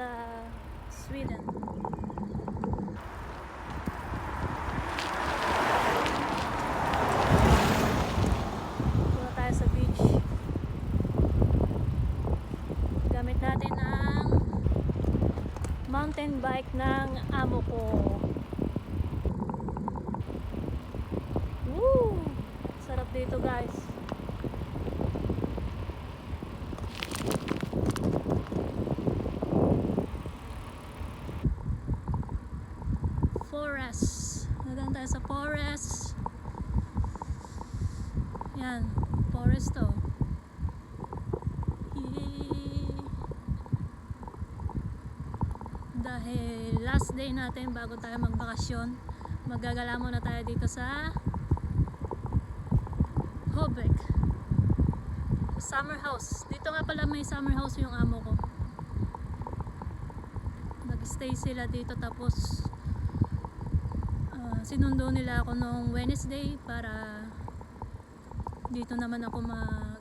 sa Sweden. Punta tayo beach. Gamit natin ang mountain bike ng amo ko. Woo! Sarap dito guys. Forest. Nadaan tayo sa forest. Yan. Forest to. Dahil last day natin bago tayo magbakasyon, magagala muna tayo dito sa Hobek. Summer house. Dito nga pala may summer house yung amo ko. Nag-stay sila dito tapos sinundo nila ako nung Wednesday para dito naman ako mag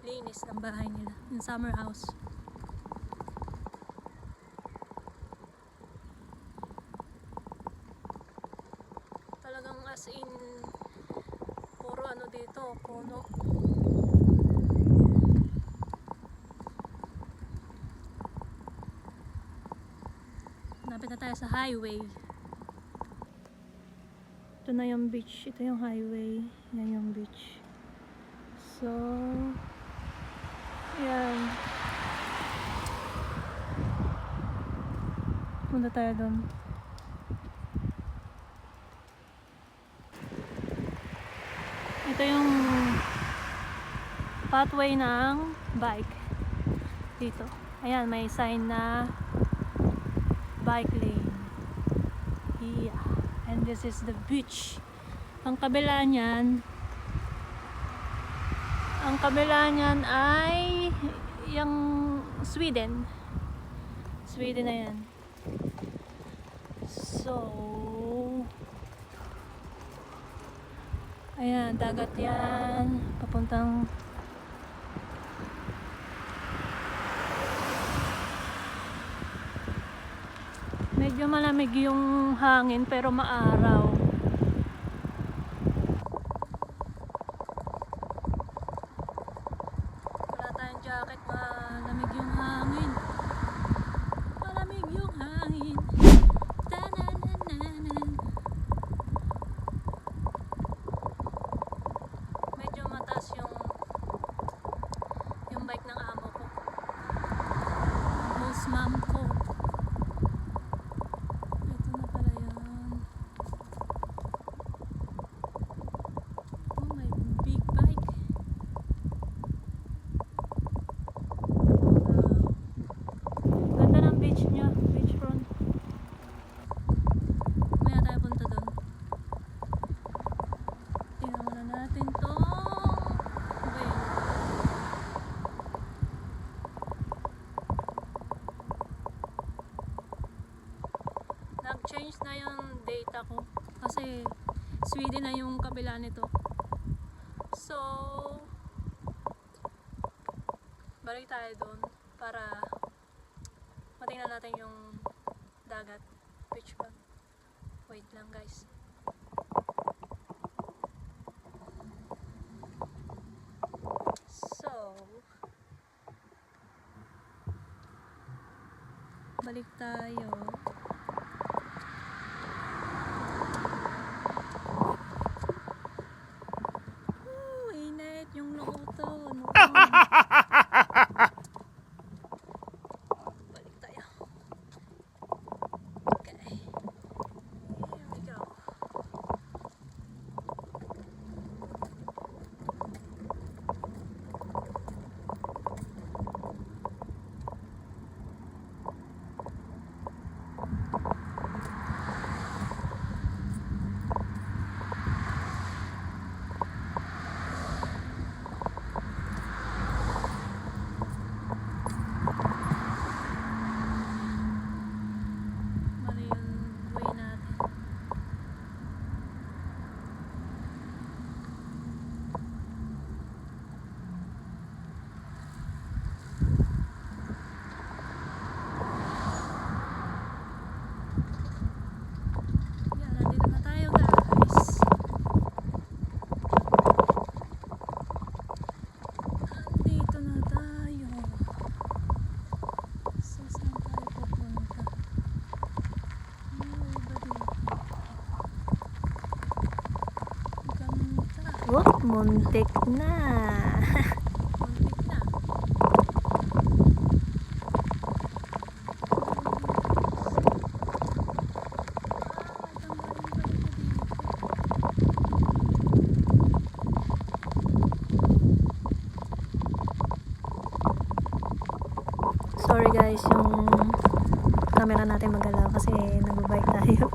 linis ng bahay nila. Yung summer house. Talagang as in puro ano dito, puno. Lapit na tayo sa highway. Na yung beach. Ito yung highway. Yan yung beach. So, yan. Punta tayo doon. Ito yung pathway ng bike dito. Ayan, may sign na bike lane. Yeah. And this is the beach. Ang kabila niyan, ang kabila niyan ay yung Sweden. Sweden na yan. So, ayan, dagat yan. Papuntang Medyo malamig yung hangin pero maaraw. Wala tayong jacket, malamig yung hangin. Malamig yung hangin. Tananananan. Medyo mataas yung yung bike ng amo ko. Most mom ko. Ito na pala yun. Oh, my big bike. Wow. Ganda ng beach niya, beachfront. Maya tayo punta doon. Tingnan muna natin tong way. Nag-change na yung data ko kasi Sweden na yung kabila nito. So, balik tayo doon para matingnan natin yung dagat. Beach ba? Wait lang guys. So, balik tayo. Woo, init yung noo to. Noo. Balik tayo. Okay. Here we go. ikot, muntik na. Sorry guys, yung camera natin magalaw kasi nag-bike tayo.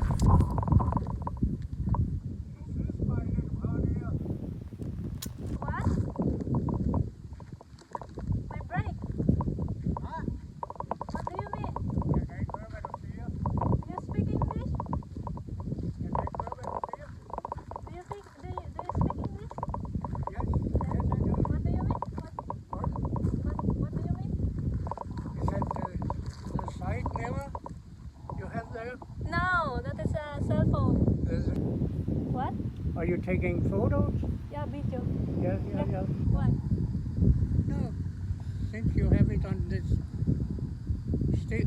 Since you have it on this stick,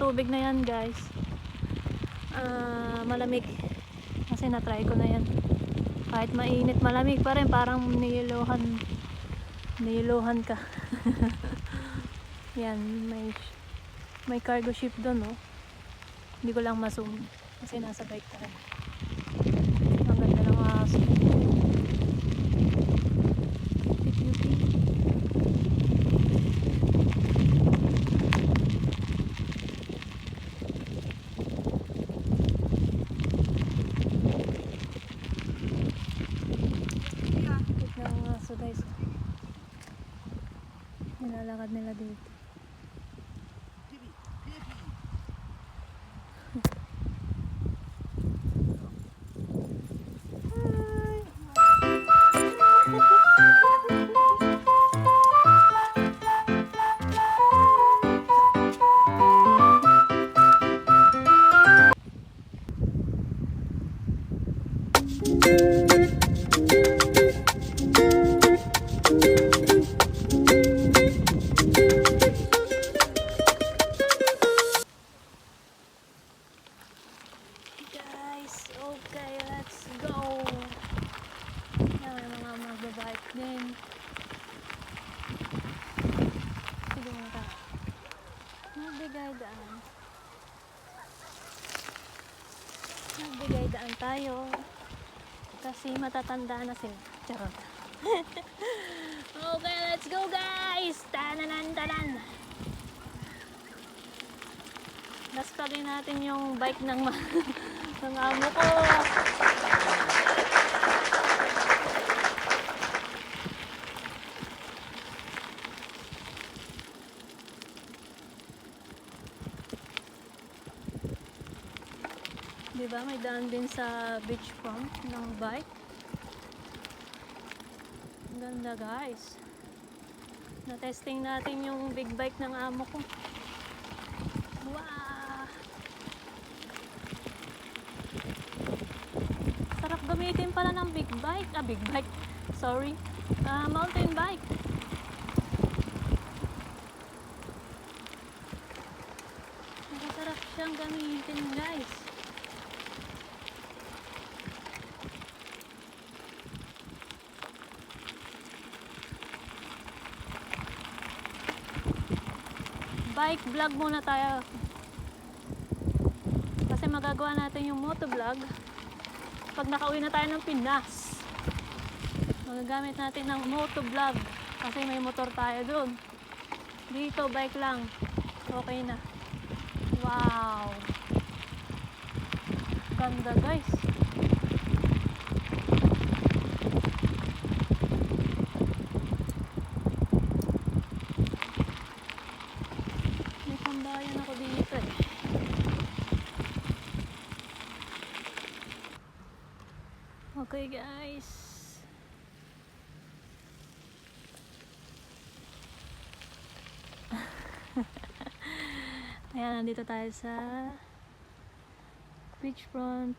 tubig na yan guys. ah malamig. Kasi na-try ko na yan. Kahit mainit malamig pa rin. Parang niluhan niluhan ka. Yan may may cargo ship doon oh. Hindi ko lang ma-zoom kasi nasa bike tayo Magbigay daan. Magbigay daan tayo. Kasi matatanda na sila. Charot. okay, let's go guys! Tananan, tanan! Laspagin natin yung bike ng, ng amo ko. Ba may daan din sa beach front ng bike? Ang ganda guys. Na-testing natin yung big bike ng amo ko. Wow! Sarap gamitin pala ng big bike. Ah, big bike. Sorry. Ah, mountain bike. Masarap siyang gamitin guys. Bike vlog muna tayo. Kasi magagawa natin yung moto vlog pag nakauwi na tayo ng Pinas. Magagamit natin ng moto vlog kasi may motor tayo dun. Dito, bike lang. Okay na. Wow! Ganda guys. Nandito tayo sa beachfront.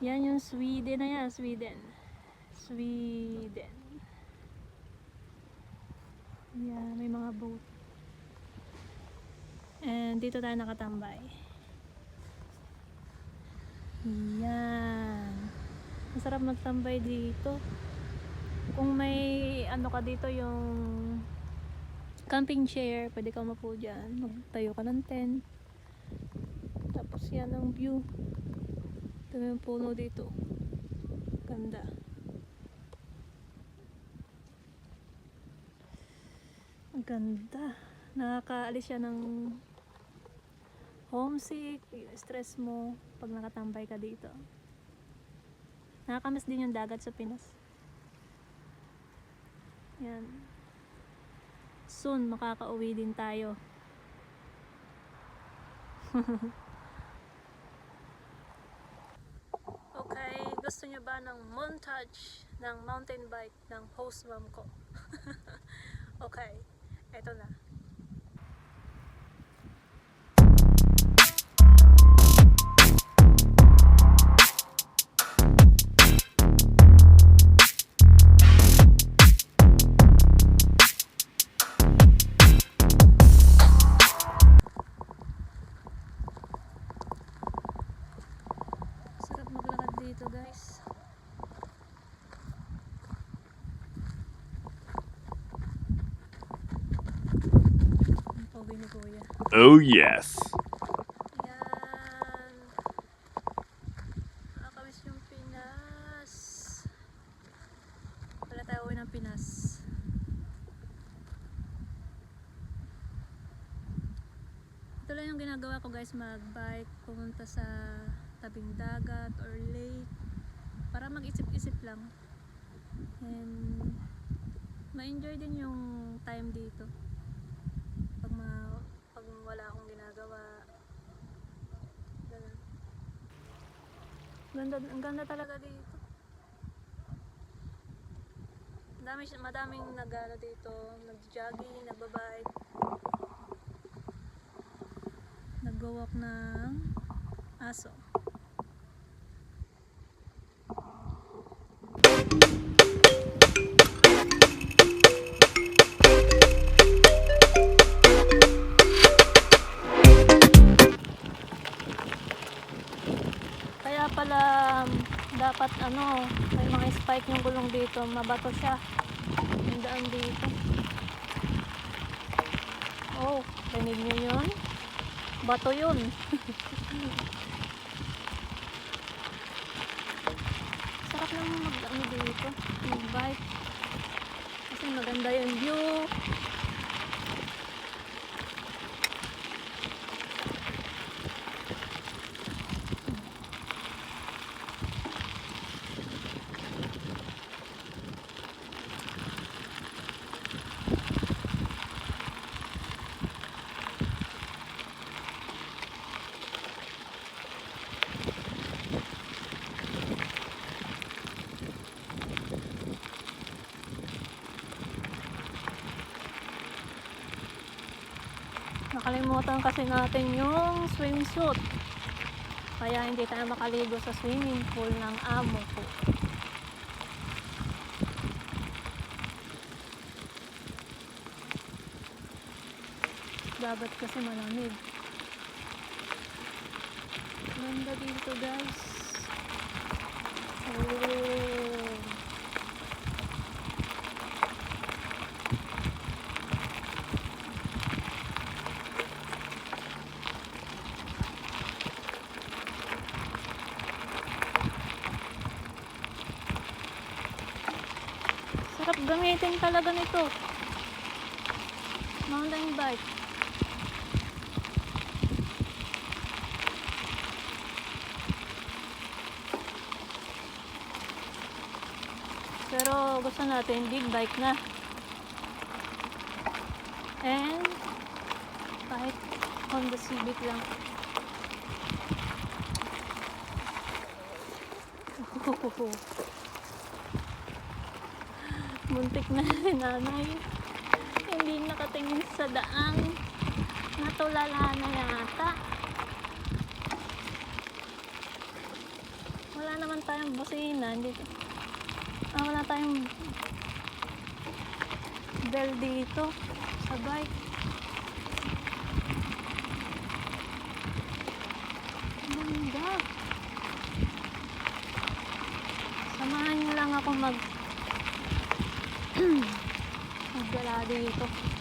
Yan yung Sweden na yan, Sweden. Sweden. Yan, may mga boat. And dito tayo nakatambay. Yan. Masarap magtambay dito. Kung may ano ka dito yung camping chair, pwede ka mapo dyan. Magtayo ka ng tent. Tapos yan ang view. Ito yung puno dito. Ganda. Ang ganda. Nakakaalis siya ng homesick, stress mo pag nakatambay ka dito. Nakakamiss din yung dagat sa Pinas. Yan. Soon, makakauwi din tayo. okay, gusto niyo ba ng montage ng mountain bike ng host mom ko? okay, eto na. Pogi ni kuya. Oh, yes. Yan. Nakakamiss yung Pinas. Wala tayo uwi ng Pinas. Ito lang yung ginagawa ko guys, mag-bike, pumunta sa tabing dagat or lake para mag-isip-isip lang. And ma-enjoy din yung time dito. Pag, ma pag wala akong ginagawa, Ganun. Ganda, ang ganda talaga dito. Siya- madaming nagano dito, nag-jogging, nagbabike. Nag-walk ng aso. Dapat ano, may mga spike yung gulong dito, mabato siya. Yung daan dito. Oh, rinig nyo yun? Bato yun. Sarap lang mag ano dito, mag-bike. Kasi maganda yung view. Nakalimutan kasi natin yung swimsuit. Kaya hindi tayo makaligo sa swimming pool ng amo ko. Dagat kasi malamig. Ganda dito guys. Oh. Gamitin talaga nito. Mountain bike. Pero gusto natin big bike na. And kahit Honda Civic lang. Muntik na si nanay. Hindi nakatingin sa daan. Natulala na yata. Wala naman tayong busina. Dito. Ah, wala tayong bell dito sa bike. Ang Ganda. Samahan niyo lang ako mag maggala dito.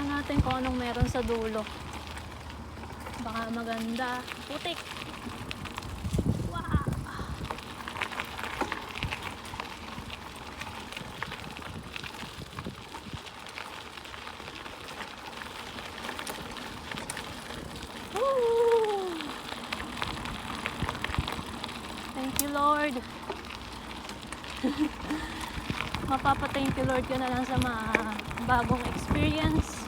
Tingnan natin kung anong meron sa dulo. Baka maganda. Putik! Wow! Woo! Thank you, Lord. Mapapa-thank Lord, ka na lang sa mga bagong experience.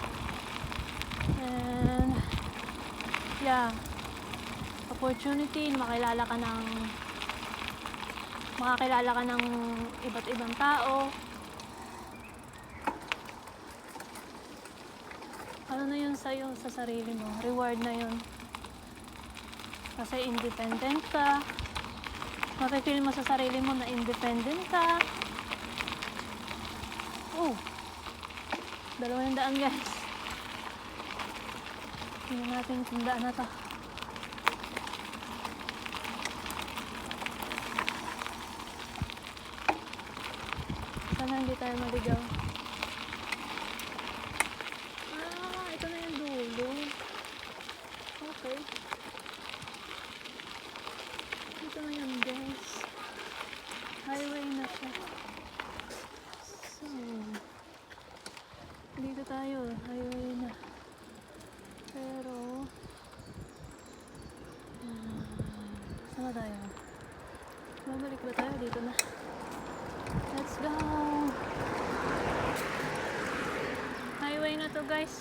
And, yeah, opportunity, makilala ka ng makakilala ka ng iba't ibang tao. Ano na yun sa'yo, sa sarili mo? Reward na yun. Kasi independent ka. Mapipil mo sa sarili mo na independent ka. Oh. Dalawang daan guys. Tingnan natin kung daan na to. Sana hindi tayo maligaw. Ah, ito na yung dulo. Okay. Ito na yan guys. Highway na siya. So, dito tayo. Highway na. Pero, hmm, saan ba tayo? Babalik ba tayo? Dito na. Let's go! Highway na to guys.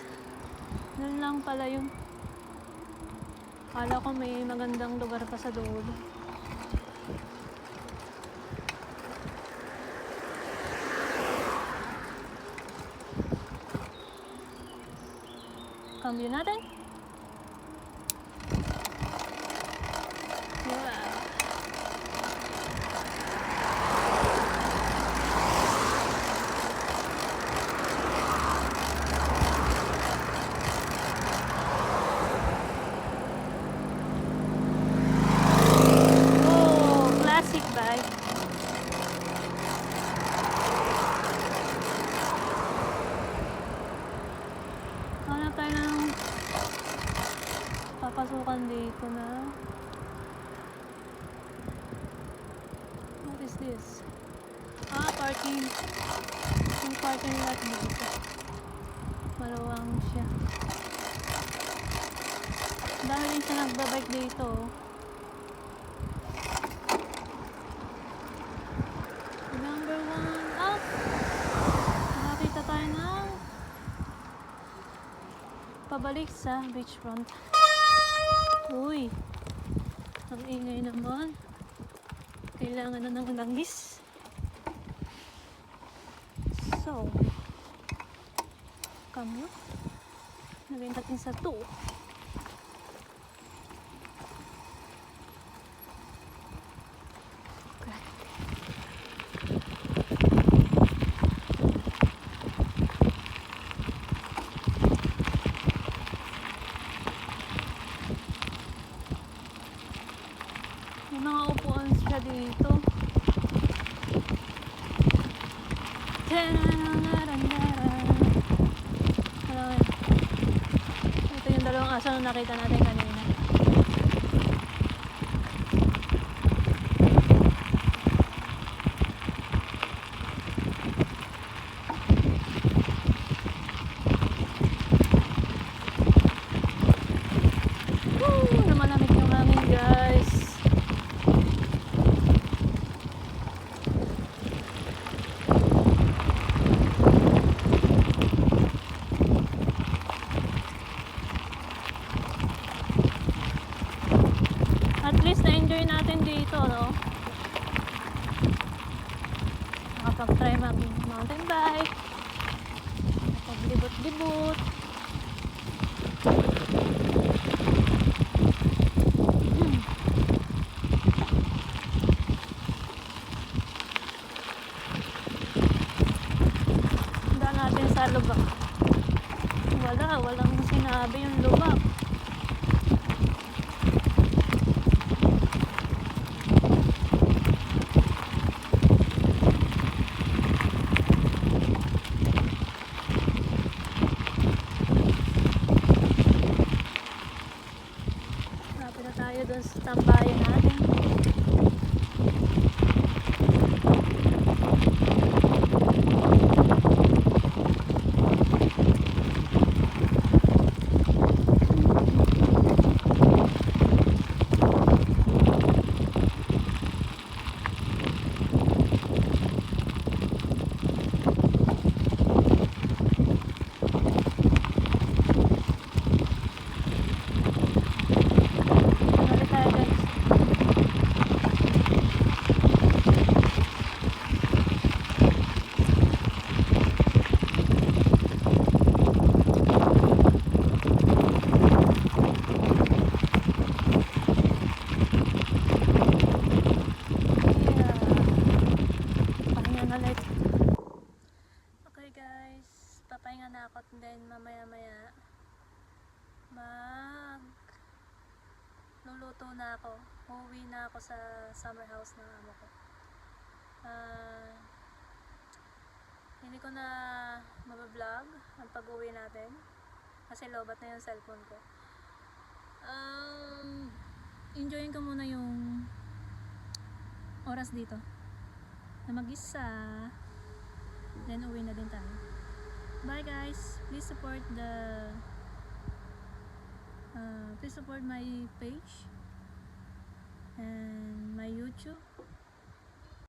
Doon lang pala yun. Kala ko may magandang lugar pa sa dulo. Cambio natin. Yeah. Oh, classic bike. Hanap tayo ng papasukan dito na. What is this? Ah, parking. Yung parking lot dito. Maluwang siya. Dahil din siya nagbabike dito. oh. Number one up! Nakakita tayo ng pabalik sa beachfront. Uy! Ang ingay naman. Kailangan na ng langis. So, kamo. Naging natin sa 2. May mga upuan siya dito. Hello. Ito yung dalawang aso na nakita natin kanina. Libur. Ulit. Okay guys, papahinga na ako then mamaya maya mag luluto na ako. Uuwi na ako sa summer house ng amo ko. Ah, hindi ko na mabablog ang pag-uwi natin kasi lobat na yung cellphone ko. Um, enjoyin ko muna yung oras dito na mag-isa. Then uwi na din tayo. Bye guys. Please support the uh, please support my page and my youtube